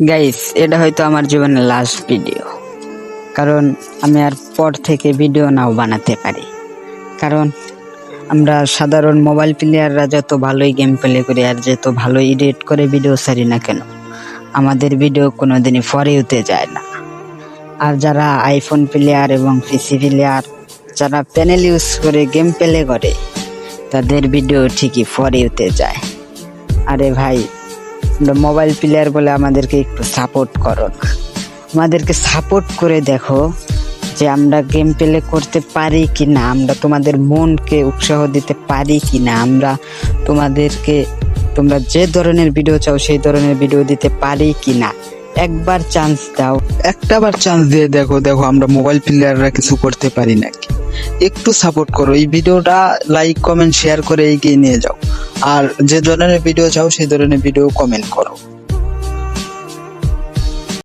Guys এটা হয়তো আমার জীবনের লাস্ট ভিডিও কারণ আমি আর পর থেকে ভিডিও নাও বানাতে পারি। কারণ আমরা সাধারণ মোবাইল প্লেয়াররা যত ভালোই গেম প্লে করি আর যত ভালো এডিট করে ভিডিও ছাড়ি না কেন, আমাদের ভিডিও কোনোদিনই ফরে হতে যায় না। আর যারা আইফোন প্লেয়ার এবং পিসি প্লেয়ার যারা প্যানেল ইউজ করে গেম প্লে করে, তাদের ভিডিও ঠিকই ফরে হতে যায়। আরে ভাই মোবাইল প্লেয়ার বলে আমাদেরকে একটু সাপোর্ট করো। আমাদেরকে সাপোর্ট করে দেখো যে আমরা গেম প্লে করতে পারি কি না আমরা তোমাদের মনকে উৎসাহ দিতে পারি কি না আমরা তোমাদেরকে, তোমরা যে ধরনের ভিডিও চাও সেই ধরনের ভিডিও দিতে পারি কি না একবার চান্স দাও। একটা বার চান্স দিয়ে দেখো দেখো আমরা মোবাইল প্লেয়াররা কিছু করতে পারি নাকি। একটু সাপোর্ট করো, এই ভিডিওটা লাইক কমেন্ট শেয়ার করে এগিয়ে নিয়ে যাও। আর যে ধরনের ভিডিও চাও সেই ধরনের ভিডিও কমেন্ট করো।